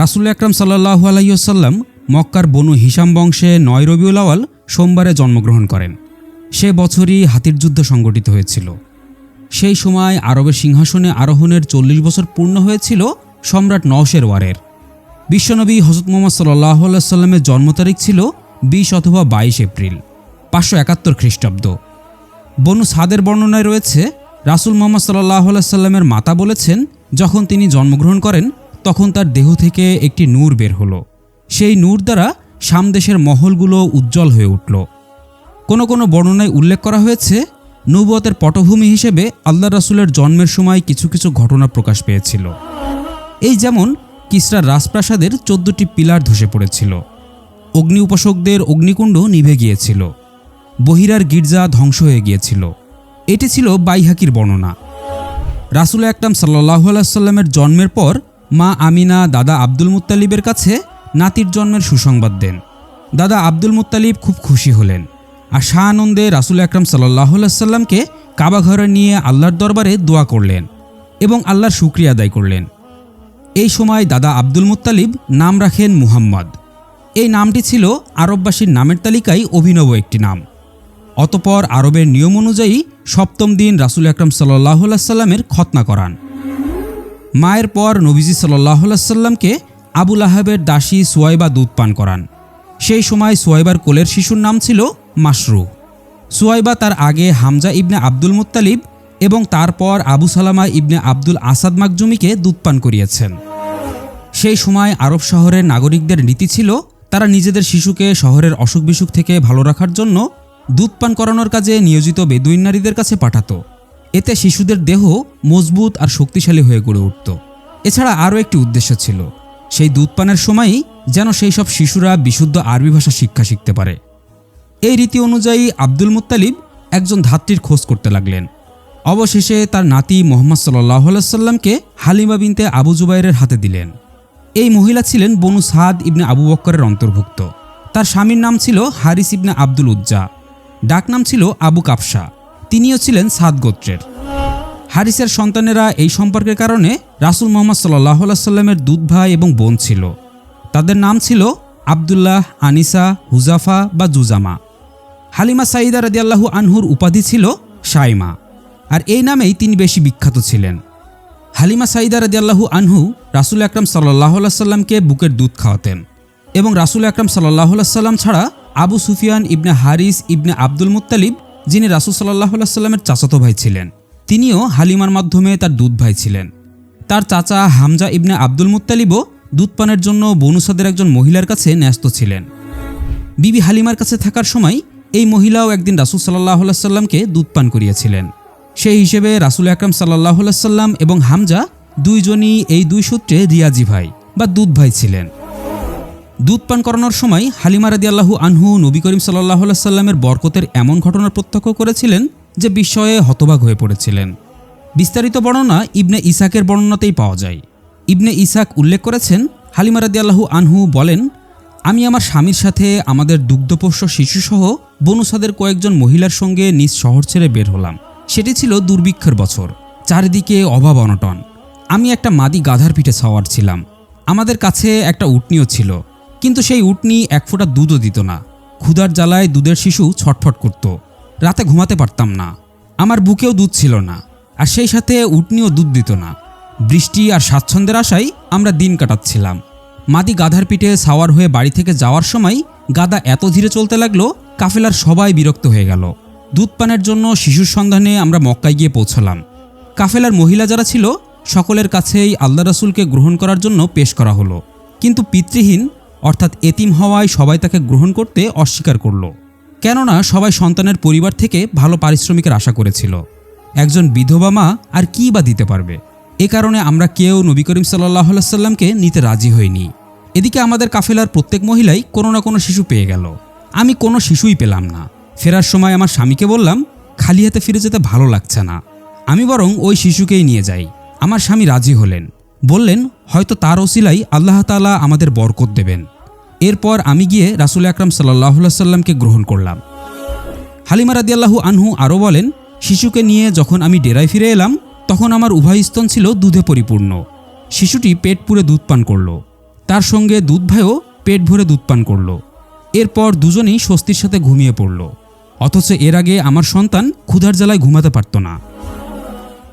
রাসুল আকরাম সাল্লাহু আলাইসাল্লাম মক্কার বনু হিসাম বংশে নয় রবিউল আওয়াল সোমবারে জন্মগ্রহণ করেন। সে বছরই হাতির যুদ্ধ সংগঠিত হয়েছিল। সেই সময় আরবের সিংহাসনে আরোহণের চল্লিশ বছর পূর্ণ হয়েছিল সম্রাট নওশের ওয়ারের। বিশ্বনবী হজরত মোহাম্মদ সাল্লাহ সাল্লামের জন্ম তারিখ ছিল বিশ অথবা বাইশ এপ্রিল, পাঁচশো একাত্তর খ্রিস্টাব্দ। বনু সাদের বর্ণনায় রয়েছে, রাসুল মোহাম্মদ সাল্লাহ সাল্লামের মাতা বলেছেন, যখন তিনি জন্মগ্রহণ করেন তখন তার দেহ থেকে একটি নূর বের হলো। সেই নূর দ্বারা সামদেশের মহলগুলো উজ্জ্বল হয়ে উঠল। কোনো কোনো বর্ণনায় উল্লেখ করা হয়েছে নৌবতের পটভূমি হিসেবে আল্লাহ রাসুলের জন্মের সময় কিছু কিছু ঘটনা প্রকাশ পেয়েছিল। এই যেমন কিসরার রাজপ্রাসাদের চোদ্দটি পিলার ধসে পড়েছিল। অগ্নি উপাসকদের অগ্নিকুণ্ড নিভে গিয়েছিল। বহিরার গির্জা ধ্বংস হয়ে গিয়েছিল। এটি ছিল বাইহাকির বর্ণনা। রাসুল আকরাম সাল্লাহ সাল্লামের জন্মের পর মা আমিনা দাদা আব্দুল মুত্তালিবের কাছে নাতির জন্মের সুসংবাদ দেন। দাদা আব্দুল মুত্তালিব খুব খুশি হলেন। আর শাহ আনন্দে রাসুল আকরাম সাল্লাহ সাল্লামকে কাবা ঘরে নিয়ে আল্লাহর দরবারে দোয়া করলেন এবং আল্লাহর শুক্রিয়া আদায় করলেন। এই সময় দাদা আব্দুল মুত্তালিব নাম রাখেন মুহাম্মদ। এই নামটি ছিল আরববাসীর নামের তালিকায় অভিনব একটি নাম। অতপর আরবের নিয়ম অনুযায়ী সপ্তম দিন রাসুল আকরম সাল্লাহ সাল্লামের খতনা করান। মায়ের পর নবীজি সাল্লাহ সাল্লামকে আবুল আহাবের দাসী সোয়াইবা দুধ পান করান। সেই সময় সোয়াইবার কোলের শিশুর নাম ছিল মাসরু সোয়াইবা তার আগে হামজা ইবনে আব্দুল মুত্তালিব এবং তারপর আবু সালামা ইবনে আব্দুল আসাদ মাকজুমিকে দুধ পান করিয়েছেন। সেই সময় আরব শহরের নাগরিকদের নীতি ছিল, তারা নিজেদের শিশুকে শহরের অসুখ বিসুখ থেকে ভালো রাখার জন্য দুধ পান করানোর কাজে নিয়োজিত বেদুইন নারীদের কাছে পাঠাতো। এতে শিশুদের দেহ মজবুত আর শক্তিশালী হয়ে গড়ে উঠত। এছাড়া আরও একটি উদ্দেশ্য ছিল, সেই দুধ পানের সময়ই যেন সেই সব শিশুরা বিশুদ্ধ আরবি ভাষা শিক্ষা শিখতে পারে। এই রীতি অনুযায়ী আব্দুল মুত্তালিব একজন ধাত্রীর খোঁজ করতে লাগলেন। অবশেষে তার নাতি মোহাম্মদ সাল্লাহ সাল্লামকে হালিমা বিনতে আবু জুবাইরের হাতে দিলেন। এই মহিলা ছিলেন বনু সাদ ইবনে আবু বক্করের অন্তর্ভুক্ত। তার স্বামীর নাম ছিল হারিস ইবনে আব্দুল উজ্জা। ডাকনাম ছিল আবু কাপসা তিনিও ছিলেন সাদ গোত্রের। হারিসের সন্তানেরা এই সম্পর্কের কারণে রাসুল মোহাম্মদ সাল্লাহ সাল্লামের দুধ ভাই এবং বোন ছিল। তাদের নাম ছিল আবদুল্লাহ, আনিসা, হুজাফা বা জুজামা। হালিমা সাইদা রাদিয়াল্লাহু আনহুর উপাধি ছিল সাইমা আর এই নামেই তিনি বেশি বিখ্যাত ছিলেন। হালিমা সাইদা রাদিয়াল্লাহু আনহু রাসুল আকরাম সাল্লাহ সাল্লামকে বুকের দুধ খাওয়াতেন। এবং রাসুল আকরাম সাল্লাহ সাল্লাম ছাড়া Abu Sufyan ibn Harith ibn Abdul Muttalib যিনি রাসুল সাল্লাহ সাল্লামের চাচাতো ভাই ছিলেন। তিনিও হালিমার মাধ্যমে তার দুধ ভাই ছিলেন। তার চাচা হামজা ইবনে আব্দুল মুত্তালিবও দুধ পানের জন্য বনুসাদের একজন মহিলার কাছে ন্যস্ত ছিলেন। বিবি হালিমার কাছে থাকার সময় এই মহিলাও একদিন রাসুল সাল্লাহ সাল্লামকে দুধ পান করিয়েছিলেন। সেই হিসেবে রাসুল আকরাম সাল্লাহ সাল্লাম এবং হামজা দুইজনই এই দুই সূত্রে রিয়াজি ভাই বা দুধ ভাই ছিলেন। দুধ পান করানোর সময় হালিমা রাদি আল্লাহু আনহু নবী করিম সাল্লাহ সাল্লামের বরকতের এমন ঘটনা প্রত্যক্ষ করেছিলেন যে বিস্ময়ে হতবাক হয়ে পড়েছিলেন। বিস্তারিত বর্ণনা ইবনে ইসাকের বর্ণনাতেই পাওয়া যায়। ইবনে ইসাক উল্লেখ করেছেন, হালিমা রাদি আল্লাহু আনহু বলেন, আমি আমার স্বামীর সাথে আমাদের দুগ্ধপোষ্য শিশুসহ বনুসাদের কয়েকজন মহিলার সঙ্গে নিজ শহর ছেড়ে বের হলাম। সেটি ছিল দুর্ভিক্ষের বছর। চারিদিকে অভাব অনটন। আমি একটা মাদি গাধার পিঠে সাওয়ার ছিলাম। আমাদের কাছে একটা উটনিও ছিল। কিন্তু সেই উটনি এক ফোঁটা দুধও দিত না। ক্ষুধার জ্বালায় দুধের শিশু ছটফট করত। রাতে ঘুমাতে পারতাম না। আমার বুকেও দুধ ছিল না, আর সেই সাথে উটনিও দুধ দিত না। বৃষ্টি আর স্বাচ্ছন্দ্যের আশায় আমরা দিন কাটাচ্ছিলাম। মাদি গাধার পিঠে সাওয়ার হয়ে বাড়ি থেকে যাওয়ার সময় গাদা এত ধীরে চলতে লাগল, কাফেলার সবাই বিরক্ত হয়ে গেল। দুধ পানের জন্য শিশুর সন্ধানে আমরা মক্কায় গিয়ে পৌঁছলাম। কাফেলার মহিলা যারা ছিল, সকলের কাছেই আল্লাহ রাসুলকে গ্রহণ করার জন্য পেশ করা হলো। কিন্তু পিতৃহীন অর্থাৎ এতিম হওয়ায় সবাই তাকে গ্রহণ করতে অস্বীকার করল। কেননা সবাই সন্তানের পরিবার থেকে ভালো পারিশ্রমিকের আশা করেছিল। একজন বিধবা মা আর কী বা দিতে পারবে? এ কারণে আমরা কেউ নবী করিম সাল্লাহ সাল্লামকে নিতে রাজি হইনি। এদিকে আমাদের কাফেলার প্রত্যেক মহিলাই কোনো না কোনো শিশু পেয়ে গেল। আমি কোনো শিশুই পেলাম না। ফেরার সময় আমার স্বামীকে বললাম, খালি হাতে ফিরে যেতে ভালো লাগছে না। আমি বরং ওই শিশুকেই নিয়ে যাই। আমার স্বামী রাজি হলেন। বললেন, হয়তো তার ওসিলাই আল্লাহ তালা আমাদের বরকত দেবেন। এরপর আমি গিয়ে রাসুল আকরাম সাল্লাহ সাল্লামকে গ্রহণ করলাম। হালিমা রাদিয়াল্লাহু আনহু আরও বলেন, শিশুকে নিয়ে যখন আমি ডেরায় ফিরে এলাম, তখন আমার উভয় স্তন ছিল দুধে পরিপূর্ণ। শিশুটি পেট পুরে দুধ পান করল। তার সঙ্গে দুধ ভাইও পেট ভরে দুধ পান করল। এরপর দুজনেই স্বস্তির সাথে ঘুমিয়ে পড়ল। অথচ এর আগে আমার সন্তান ক্ষুধার জ্বালায় ঘুমাতে পারত না।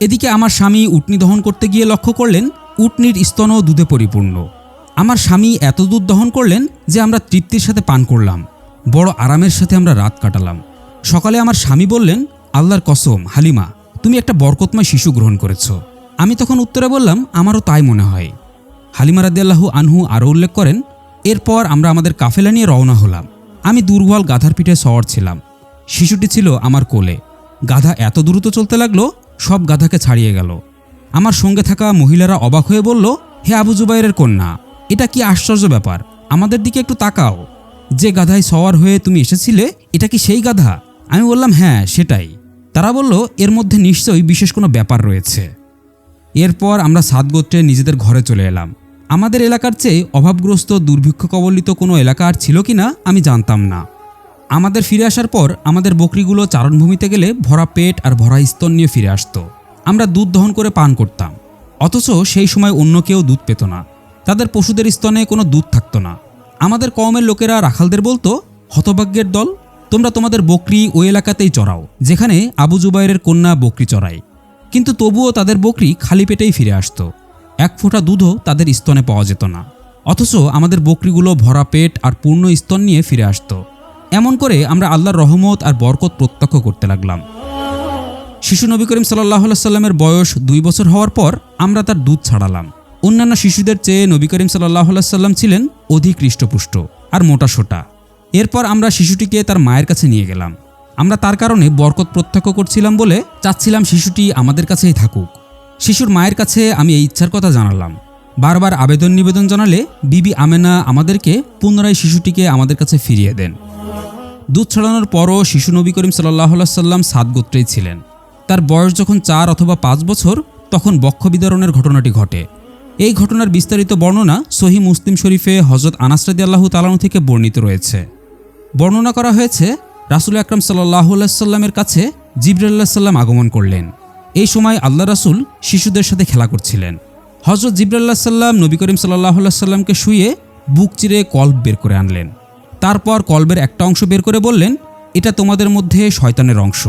এদিকে আমার স্বামী উটনি দহন করতে গিয়ে লক্ষ্য করলেন উটনির স্তনও দুধে পরিপূর্ণ। আমার স্বামী এত দুধ দহন করলেন যে আমরা তৃপ্তির সাথে পান করলাম। বড় আরামের সাথে আমরা রাত কাটালাম। সকালে আমার স্বামী বললেন, আল্লাহর কসম, হালিমা, তুমি একটা বরকতময় শিশু গ্রহণ করেছ। আমি তখন উত্তরে বললাম, আমারও তাই মনে হয়। হালিমা রাদিয়াল্লাহু আনহু আরও উল্লেখ করেন, এরপর আমরা আমাদের কাফেলা নিয়ে রওনা হলাম। আমি দুর্বল গাধার পিঠে সওয়ার ছিলাম। শিশুটি ছিল আমার কোলে। গাধা এত দ্রুত চলতে লাগল, সব গাধাকে ছাড়িয়ে গেল। আমার সঙ্গে থাকা মহিলারা অবাক হয়ে বলল, হে আবু জুবাইরের কন্যা, এটা কি আশ্চর্য ব্যাপার? আমাদের দিকে একটু তাকাও। যে গাধায় সওয়ার হয়ে তুমি এসেছিলে, এটা কি সেই গাধা? আমি বললাম হ্যাঁ সেটাই। তারা বলল, এর মধ্যে নিশ্চয়ই বিশেষ কোনো ব্যাপার রয়েছে। এরপর আমরা সাত গোত্রে নিজেদের ঘরে চলে এলাম। আমাদের এলাকার চেয়ে অভাবগ্রস্ত, দুর্ভিক্ষ কবলিত কোনো এলাকা আর ছিল কিনা, আমি জানতাম না। আমাদের ফিরে আসার পর আমাদের বকরিগুলো চারণভূমিতে গেলে ভরা পেট আর ভরা স্তন নিয়ে ফিরে আসতো। আমরা দুধ দহন করে পান করতাম। অথচ সেই সময় অন্য কেউ দুধ পেত না। তাদের পশুদের স্তনে কোনো দুধ থাকতো না। আমাদের কওমের লোকেরা রাখালদের বলতো, হতভাগ্যের দল, তোমরা তোমাদের বকরি ওই এলাকাতেই চড়াও, যেখানে আবু জুবাইরের কন্যা বকরি চড়ায়। কিন্তু তবুও তাদের বকরি খালি পেটেই ফিরে আসতো। এক ফোঁটা দুধও তাদের স্তনে পাওয়া যেত না। অথচ আমাদের বকরিগুলো ভরা পেট আর পূর্ণ স্তন নিয়ে ফিরে আসতো। এমন করে আমরা আল্লাহর রহমত আর বরকত প্রত্যক্ষ করতে লাগলাম। শিশু নবী করিম সাল্লাহ সাল্লামের বয়স দুই বছর হওয়ার পর আমরা তার দুধ ছাড়ালাম। অন্যান্য শিশুদের চেয়ে নবী করিম সাল্লাহ সাল্লাম ছিলেন অধিক হৃষ্টপুষ্ট আর মোটা সোটা। এরপর আমরা শিশুটিকে তার মায়ের কাছে নিয়ে গেলাম। আমরা তার কারণে বরকত প্রত্যক্ষ করছিলাম বলে চাচ্ছিলাম শিশুটি আমাদের কাছেই থাকুক। শিশুর মায়ের কাছে আমি এই ইচ্ছার কথা জানালাম। বারবার আবেদন নিবেদন জানালে বিবি আমেনা আমাদেরকে পুনরায় শিশুটিকে আমাদের কাছে ফিরিয়ে দেন। দুধ ছড়ানোর পরও শিশু নবী করিম সাল্লাহ সাল্লাম সাত গোত্রেই ছিলেন। তার বয়স যখন চার অথবা পাঁচ বছর, তখন বক্ষ বিতরণের ঘটনাটি ঘটে। এই ঘটনার বিস্তারিত বর্ণনা সহি মুসলিম শরীফে হজরত আনাসরাদি আল্লাহ তালানু থেকে বর্ণিত রয়েছে। বর্ণনা করা হয়েছে, রাসুল আকরাম সাল্লাহ সাল্লামের কাছে জিবরাল্লাহ সাল্লাম আগমন করলেন। এই সময় আল্লাহ রাসুল শিশুদের সাথে খেলা করছিলেন। হজরত জিবরাল্লাহ সাল্লাম নবী করিম সাল্লাহ সাল্লামকে শুয়ে বুক চিরে কল্প বের করে আনলেন। তারপর কল্বের একটা অংশ বের করে বললেন, এটা তোমাদের মধ্যে শয়তানের অংশ।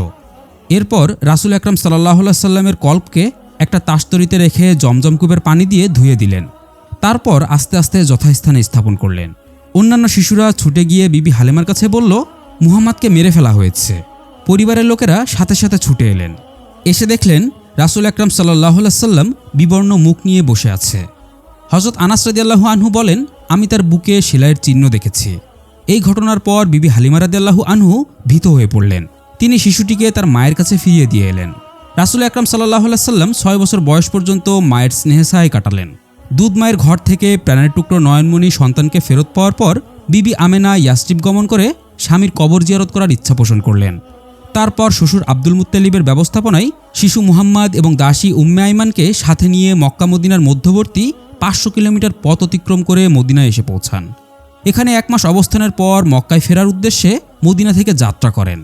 এরপর রাসুল আকরাম সাল্লাহ সাল্লামের কল্পকে একটা তাস্তরিতে রেখে জমজমকুবের পানি দিয়ে ধুয়ে দিলেন। তারপর আস্তে আস্তে যথাস্থানে স্থাপন করলেন। অন্যান্য শিশুরা ছুটে গিয়ে বিবি হালেমার কাছে বলল মুহাম্madকে মেরে ফেলা হয়েছে। পরিবারের লোকেরা সাথে সাথে ছুটে এলেন। এসে দেখলেন রাসুল আকরাম সাল্লাহ সাল্লাম বিবর্ণ মুখ নিয়ে বসে আছে। হজরত আনাস রাদিয়াল্লাহু আনহু বলেন, আমি তার বুকে সেলাইয়ের চিহ্ন দেখেছি। এই ঘটনার পর বিবি হালিমা আনহু ভীত হয়ে পড়লেন। তিনি শিশুটিকে তার মায়ের কাছে ফিরিয়ে দিয়ে এলেন। রাসুল আকরাম সাল্লাহ সাল্লাম ছয় বছর বয়স পর্যন্ত মায়ের স্নেহসায় কাটালেন। দুধ মায়ের ঘর থেকে প্রাণের টুকরো নয়নমণি সন্তানকে ফেরত পাওয়ার পর বিবি আমেনা ইয়াস্টিব গমন করে স্বামীর কবর জিয়ারত করার ইচ্ছা পোষণ করলেন। তারপর শ্বশুর আব্দুল মুত্তালিবের ব্যবস্থাপনায় শিশু মুহাম্মদ এবং দাসী উম্মে আইমানকে সাথে নিয়ে মক্কা মদিনার মধ্যবর্তী পাঁচশো কিলোমিটার পথ অতিক্রম করে মদিনায় এসে পৌঁছান। এখানে এক মাস অবস্থানের পর মক্কায় ফেরার উদ্দেশ্যে মদিনা থেকে যাত্রা করেন।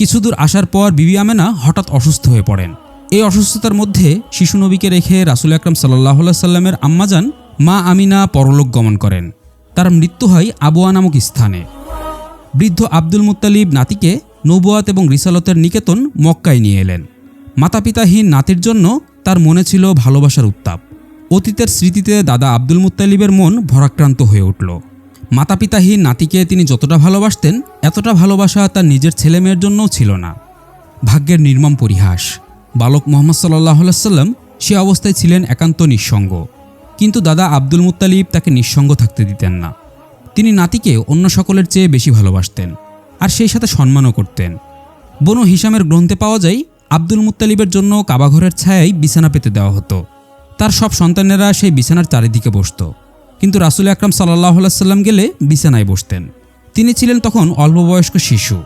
কিছুদূর আসার পর বিবি আমেনা হঠাৎ অসুস্থ হয়ে পড়েন। এই অসুস্থতার মধ্যে শিশু নবীকে রেখে রাসুল আকরাম সাল্লাহ সাল্লামের আম্মাজান মা আমিনা পরলোক গমন করেন। তার মৃত্যু হয় আবুয়া নামক স্থানে। বৃদ্ধ আব্দুল মুতালিব নাতিকে নবুয়াত এবং রিসালতের নিকেতন মক্কায় নিয়ে এলেন। মাতাপিতাহীন নাতির জন্য তার মনে ছিল ভালোবাসার উত্তাপ। অতীতের স্মৃতিতে দাদা আব্দুল মুতালিবের মন ভরাক্রান্ত হয়ে উঠল। মাতাপিতাহীন নাতিকে তিনি যতটা ভালোবাসতেন, এতটা ভালোবাসা তার নিজের ছেলে মেয়ের জন্যও ছিল না। ভাগ্যের নির্মম পরিহাস। বালক মোহাম্মদ সাল্লাহ সাল্লাম সে অবস্থায় ছিলেন একান্ত নিঃসঙ্গ। কিন্তু দাদা আব্দুল মুত্তালিব তাকে নিঃসঙ্গ থাকতে দিতেন না। তিনি নাতিকে অন্য সকলের চেয়ে বেশি ভালোবাসতেন আর সেই সাথে সম্মানও করতেন। বনু হিসামের গ্রন্থে পাওয়া যায়, আব্দুল মুত্তালিবের জন্য কাবাঘরের ছায়ায় বিছানা পেতে দেওয়া হতো। তার সব সন্তানেরা সেই বিছানার চারিদিকে বসত। কিন্তু রাসুল আকরাম সাল্লাহ সাল্লাম গেলে বিছানায় বসতেন। তিনি ছিলেন তখন অল্প বয়স্ক শিশু।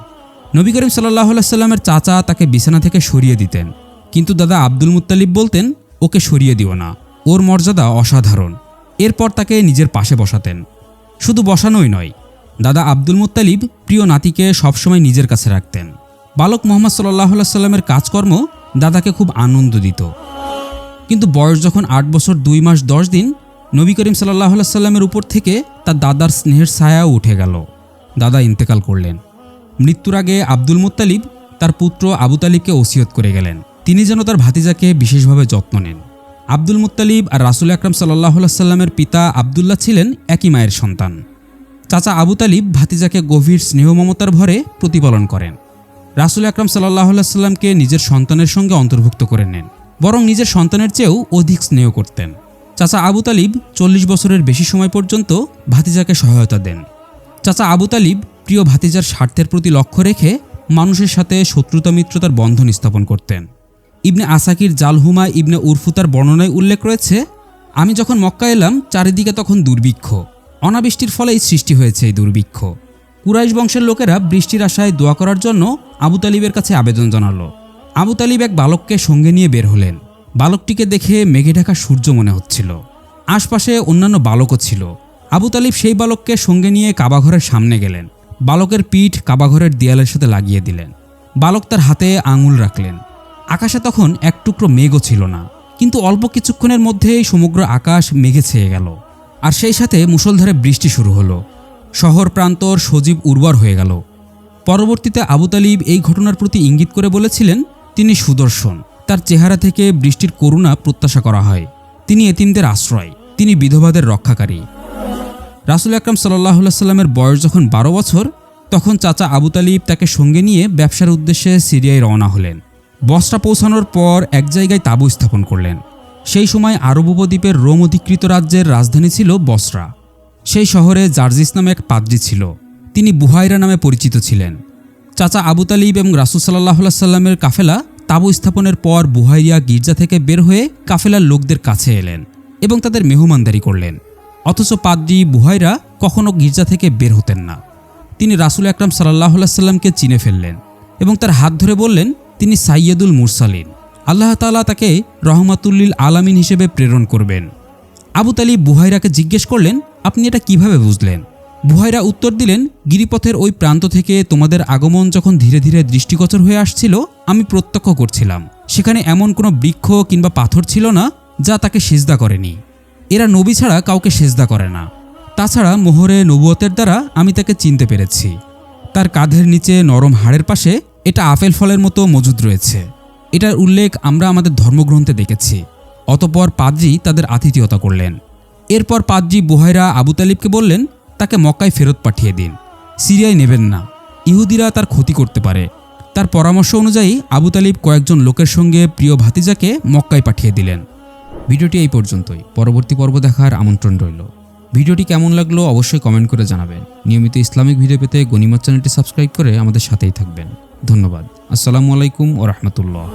নবী করিম সাল্লাহ সাল্লামের চাচা তাকে বিছানা থেকে সরিয়ে দিতেন। কিন্তু দাদা আব্দুল মুতালিব বলতেন, ওকে সরিয়ে দিও না। ওর মর্যাদা অসাধারণ। এরপর তাকে নিজের পাশে বসাতেন। শুধু বসানোই নয়, দাদা আব্দুল মুত্তালিব প্রিয় নাতিকে সবসময় নিজের কাছে রাখতেন। বালক মোহাম্মদ সাল্লাহ সাল্লামের কাজকর্ম দাদাকে খুব আনন্দ দিত। কিন্তু বয়স যখন আট বছর দুই মাস দশ দিন নবী করিম সাল্লাহ সাল্লামের উপর থেকে তার দাদার স্নেহের ছায়াও উঠে গেল। দাদা ইন্তেকাল করলেন। মৃত্যুর আগে আব্দুল মুত্তালিব তার পুত্র আবু তালিবকে ওসিয়ত করে গেলেন। তিনি যেন তার ভাতিজাকে বিশেষভাবে যত্ন নেন। আব্দুল মুত্তালিব আর রাসুল আকরাম সাল্লাহ সাল্লামের পিতা আবদুল্লাহ ছিলেন একই মায়ের সন্তান। চাচা আবু তালিব ভাতিজাকে গভীর স্নেহ মমতার ভরে প্রতিপালন করেন। রাসুল আকরাম সাল্লাহ সাল্লামকে নিজের সন্তানের সঙ্গে অন্তর্ভুক্ত করে নেন, বরং নিজের সন্তানের চেয়েও অধিক স্নেহ করতেন। চাচা আবু তালিব চল্লিশ বছরের বেশি সময় পর্যন্ত ভাতিজাকে সহায়তা দেন। চাচা আবু তালিব প্রিয় ভাতিজার স্বার্থের প্রতি লক্ষ্য রেখে মানুষের সাথে শত্রুতা মিত্রতার বন্ধন স্থাপন করতেন। ইবনে আসাকির জালহুমা ইবনে উরফুতার বর্ণনায় উল্লেখ রয়েছে, আমি যখন মক্কা এলাম, চারিদিকে তখন দুর্ভিক্ষ। অনাবৃষ্টির ফলেই সৃষ্টি হয়েছে এই দুর্ভিক্ষ। কুরাইশ বংশের লোকেরা বৃষ্টির আশায় দোয়া করার জন্য আবু তালিবের কাছে আবেদন জানালো। আবু তালিব এক বালককে সঙ্গে নিয়ে বের হলেন। বালকটিকে দেখে মেঘে ঢাকা সূর্য মনে হচ্ছিল। আশপাশে অন্যান্য বালকও ছিল। আবু তালিব সেই বালককে সঙ্গে নিয়ে কাবাঘরের সামনে গেলেন। বালকের পিঠ কাবাঘরের দেয়ালের সাথে লাগিয়ে দিলেন। বালক তার হাতে আঙুল রাখলেন। আকাশে তখন এক টুকরো মেঘও ছিল না। কিন্তু অল্প কিছুক্ষণের মধ্যেই সমগ্র আকাশ মেঘে ছেয়ে গেল। আর সেই সাথে মুষলধারে বৃষ্টি শুরু হলো। শহর প্রান্তর সজীব উর্বর হয়ে গেল। পরবর্তীতে আবু তালিব এই ঘটনার প্রতি ইঙ্গিত করে বলেছিলেন, তিনি সুদর্শন। তার চেহারা থেকে বৃষ্টির করুণা প্রত্যাশা করা হয়। তিনি এতিমদের আশ্রয়। তিনি বিধবাদের রক্ষাকারী। রাসুল আকরাম সাল্লাহ সাল্লামের বয়স যখন বারো বছর, তখন চাচা আবু তালিব তাকে সঙ্গে নিয়ে ব্যবসার উদ্দেশ্যে সিরিয়ায় রওনা হলেন। বস্ত্রা পৌঁছানোর পর এক জায়গায় তাঁবু স্থাপন করলেন। সেই সময় আরব উপদ্বীপের রোম অধিকৃত রাজ্যের রাজধানী ছিল বসরা। সেই শহরে জার্জিস নামে এক পাদ্রী ছিল। তিনি বুহাইরা নামে পরিচিত ছিলেন। চাচা আবু তালিব এবং রাসুল সাল্লাহ সাল্লামের কাফেলা তাঁবু স্থাপনের পর বুহাইয়া গির্জা থেকে বের হয়ে কাফেলার লোকদের কাছে এলেন এবং তাদের মেহমানদারি করলেন। অথচ পাদ্রী বুহাইরা কখনও গির্জা থেকে বের হতেন না। তিনি রাসুল আকরাম সাল্লাহ সাল্লামকে চিনে ফেললেন এবং তার হাত ধরে বললেন, তিনি সাইয়দুল মুরসালিন। আল্লাহ তাআলা তাকে রহমাতুল্লিল আলামিন হিসেবে প্রেরণ করবেন। আবু বুহাইরাকে জিজ্ঞেস করলেন, আপনি এটা কীভাবে বুঝলেন? বুহাইরা উত্তর দিলেন, গিরিপথের ওই প্রান্ত থেকে তোমাদের আগমন যখন ধীরে ধীরে দৃষ্টিগোচর হয়ে আসছিল, আমি প্রত্যক্ষ করছিলাম। সেখানে এমন কোনো বৃক্ষ কিংবা পাথর ছিল না যা তাকে সেজদা করেনি। এরা নবী ছাড়া কাউকে সেজদা করে না। তাছাড়া মোহরে নবুয়তের দ্বারা আমি তাকে চিনতে পেরেছি। তার কাঁধের নিচে নরম হাড়ের পাশে এটা আপেল ফলের মতো মজুদ রয়েছে। এটার উল্লেখ আমরা আমাদের ধর্মগ্রন্থে দেখেছি। অতপর পাদ্রি তাদের আতিথেয়তা করলেন। এরপর পাদ্রি বুহাইরা আবু তালিবকে বললেন তাকে মক্কায় ফেরত পাঠিয়ে দিন। সিরিয়ায় নেবেন না। ইহুদিরা তার ক্ষতি করতে পারে। তার পরামর্শ অনুযায়ী আবু তালিব কয়েকজন লোকের সঙ্গে প্রিয় ভাতিজাকে মক্কায় পাঠিয়ে দিলেন। ভিডিওটি এই পর্যন্তই। পরবর্তী পর্ব দেখার আমন্ত্রণ রইল। ভিডিওটি কেমন লাগল অবশ্যই কমেন্ট করে জানাবেন। নিয়মিত ইসলামিক ভিডিও পেতে গনিমত চ্যানেলটি সাবস্ক্রাইব করে আমাদের সাথেই থাকবেন। ধন্যবাদ। আসসালামু আলাইকুম ও রহমতুল্লাহ।